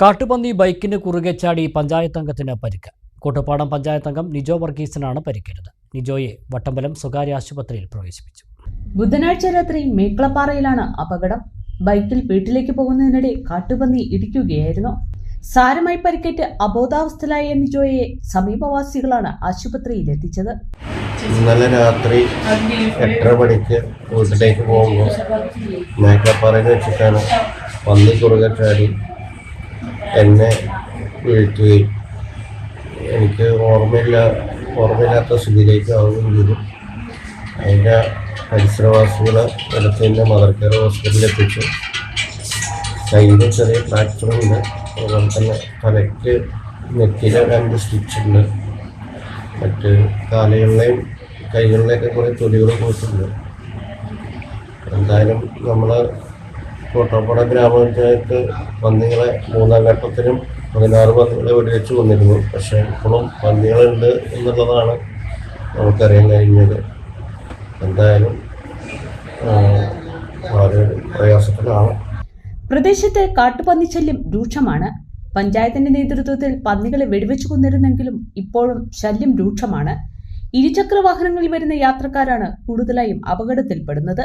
കാട്ടുപന്നി ബൈക്കിന് കുറുകെ ചാടി പഞ്ചായത്ത് അംഗത്തിന് പരിക്ക്. കോട്ടുപാടം പഞ്ചായത്ത് അംഗം നിജോ വർഗീസിനാണ് പരിക്കേറ്റത്. നിജോയെ വട്ടമ്പലം സ്വകാര്യ ആശുപത്രിയിൽ പ്രവേശിപ്പിച്ചു. ബുധനാഴ്ച രാത്രി മേക്കളപ്പാറയിലാണ് അപകടം. ബൈക്കിൽ വീട്ടിലേക്ക് പോകുന്നതിനിടെ കാട്ടുപന്നി ഇടിക്കുകയായിരുന്നു. സാരമായി പരിക്കേറ്റ് അബോധാവസ്ഥയിലായ നിജോയെ സമീപവാസികളാണ് ആശുപത്രിയിൽ എത്തിച്ചത് ഇന്നലെ രാത്രി എട്ടര മണിക്ക് വീട്ടിലേക്ക് പോകുമ്പോൾ മേക്കപ്പാറയിൽ വെച്ചിട്ടാണ് പന്നി കുറുകെ ചാടി എന്നെ വീഴ്ത്തുകയും എനിക്ക് ഓർമ്മയില്ല ഓർമ്മയില്ലാത്ത സ്ഥിതിയിലേക്ക് ആവുകയും ചെയ്തു. അതിന്റെ പരിസരവാസികൾ എടുത്ത് തന്നെ മദർ കെയർ ഹോസ്പിറ്റലിൽ എത്തിച്ചു. കയ്യിൽ ചെറിയ ഫ്രാക്ചറുണ്ട് അതുപോലെ തന്നെ തലയ്ക്ക് നെറ്റിയിലെ രണ്ട് സ്റ്റിച്ചുണ്ട് മറ്റ് കാലുകളിലെയും കൈകളിലെയൊക്കെ കുറേ തൊലികൾ പോയിട്ടുണ്ട്. എന്തായാലും നമ്മൾ കോട്ടപ്പുറ ഗ്രാമപഞ്ചായത്ത് പന്നികളെ മൂന്നാം ഘട്ടത്തിലും പതിനാറ് പന്നികളെ വെടിവെച്ച് കൊന്നിരുന്നു. പക്ഷേ ഇപ്പോഴും പന്നികളുണ്ട് എന്നുള്ളതാണ് നമുക്കറിയാൻ കഴിഞ്ഞത്. എന്തായാലും വളരെ പ്രയാസത്തിലാണ്. പ്രദേശത്ത് കാട്ടുപന്നി ശല്യം രൂക്ഷമാണ്. പഞ്ചായത്തിന്റെ നേതൃത്വത്തിൽ പന്നികളെ വെടിവെച്ചു കൊന്നിരുന്നെങ്കിലും ഇപ്പോഴും ശല്യം രൂക്ഷമാണ്. ഇരുചക്ര വാഹനങ്ങളിൽ വരുന്ന യാത്രക്കാരാണ് കൂടുതലായും അപകടത്തിൽപ്പെടുന്നത്.